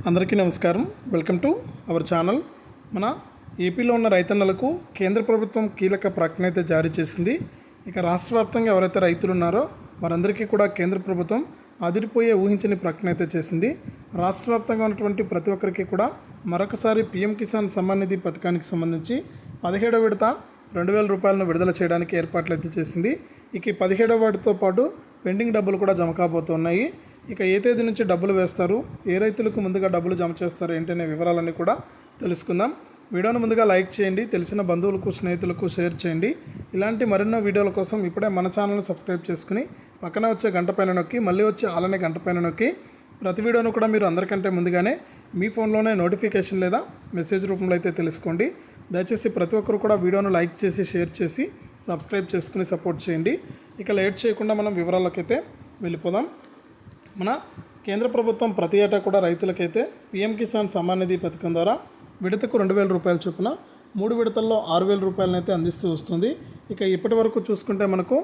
అందరికీ నమస్కారం. Welcome to our channel. మన ఏపీలో ఉన్న రైతన్నలకు కేంద్ర ప్రభుత్వం కీలక ప్రకటన అయితే జారీ చేసింది. ఇక రాష్ట్ర వ్యాప్తంగా ఎవరైతే రైతులు ఉన్నారో వారందరికీ కూడా కేంద్ర ప్రభుత్వం అదిరిపోయే ఊహించని ప్రకటన అయితే చేసింది. రాష్ట్ర వ్యాప్తంగా ఉన్నటువంటి ప్రతి ఒక్కరికి కూడా మరొకసారి పీఎం కిసాన్ సమ్మాన్ నిధి పథకానికి సంబంధించి పదిహేడవ విడత రెండు వేల రూపాయలను విడుదల చేయడానికి ఏర్పాట్లు అయితే చేసింది. ఇక పదిహేడవ వాటితో పాటు పెండింగ్ డబ్బులు కూడా జమ కాబోతున్నాయి. ఇక ఏ తేదీ నుంచి డబ్బులు వేస్తారు ఏ రైతులకు ముందుగా డబ్బులు జమ చేస్తారు ఏంటనే వివరాలన్నీ కూడా తెలుసుకుందాం. వీడియోను ముందుగా లైక్ చేయండి తెలిసిన బంధువులకు స్నేహితులకు షేర్ చేయండి. ఇలాంటి మరెన్నో వీడియోల కోసం ఇప్పుడే మన ఛానల్ని సబ్స్క్రైబ్ చేసుకుని పక్కన వచ్చే గంట పైన నొక్కి మళ్ళీ వచ్చే ఆలనే గంట పైన నొక్కి ప్రతి వీడియోను కూడా మీరు అందరికంటే ముందుగానే మీ ఫోన్లోనే నోటిఫికేషన్ లేదా మెసేజ్ రూపంలో అయితే తెలుసుకోండి. దయచేసి ప్రతి ఒక్కరు కూడా వీడియోను లైక్ చేసి షేర్ చేసి సబ్స్క్రైబ్ చేసుకుని సపోర్ట్ చేయండి. ఇక లేట్ చేయకుండా మనం వివరాలకైతే వెళ్ళిపోదాం. మన కేంద్ర ప్రభుత్వం ప్రతి ఏటా కూడా రైతులకైతే పీఎం కిసాన్ సమ్మాన్ నిధి పథకం ద్వారా విడతకు రెండు వేల రూపాయల చొప్పున మూడు విడతల్లో ఆరు వేల రూపాయలనైతే అందిస్తూ వస్తుంది. ఇక ఇప్పటి వరకు చూసుకుంటే మనకు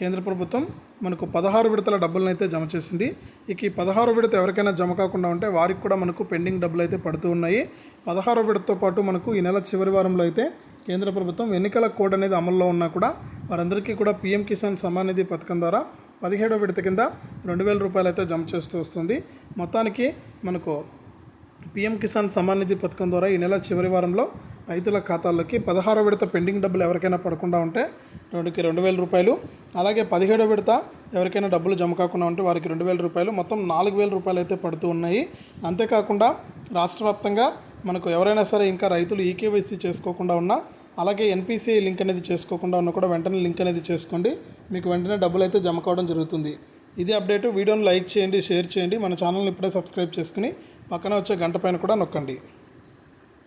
కేంద్ర ప్రభుత్వం మనకు పదహారు విడతల డబ్బులను అయితే జమ చేసింది. ఇక ఈ పదహారు విడత ఎవరికైనా జమ కాకుండా ఉంటే వారికి కూడా మనకు పెండింగ్ డబ్బులు అయితే పడుతూ ఉన్నాయి. పదహారు విడతతో పాటు మనకు ఈ నెల చివరి వారంలో అయితే కేంద్ర ప్రభుత్వం ఎన్నికల కోడ్ అనేది అమల్లో ఉన్నా కూడా వారందరికీ కూడా పీఎం కిసాన్ సమానిధి పథకం ద్వారా పదిహేడో విడత కింద రెండు వేల రూపాయలు అయితే జమ చేస్తూ వస్తుంది. మొత్తానికి మనకు పీఎం కిసాన్ సమ్మాన్ నిధి పథకం ద్వారా ఈ నెల చివరి వారంలో రైతుల ఖాతాల్లోకి పదహారో విడత పెండింగ్ డబ్బులు ఎవరికైనా పడకుండా ఉంటే రెండుకి రెండు వేల రూపాయలు అలాగే పదిహేడో విడత ఎవరికైనా డబ్బులు జమ కాకుండా ఉంటే వారికి రెండు వేల రూపాయలు మొత్తం నాలుగు వేల రూపాయలు అయితే పడుతూ ఉన్నాయి. అంతేకాకుండా రాష్ట్ర వ్యాప్తంగా మనకు ఎవరైనా సరే ఇంకా రైతులు ఈకేవైసీ చేసుకోకుండా ఉన్నా అలాగే ఎన్పిసిఐ లింక్ అనేది చేసుకోకుండా ఉన్న కూడా వెంటనే లింక్ అనేది చేసుకోండి. మీకు వెంటనే డబ్బులు అయితే జమ కావడం జరుగుతుంది. ఇది అప్డేట్ వీడియోని లైక్ చేయండి షేర్ చేయండి. మన ఛానల్ని ఇప్పుడే సబ్స్క్రైబ్ చేసుకుని పక్కన వచ్చే గంట పైన కూడా నొక్కండి.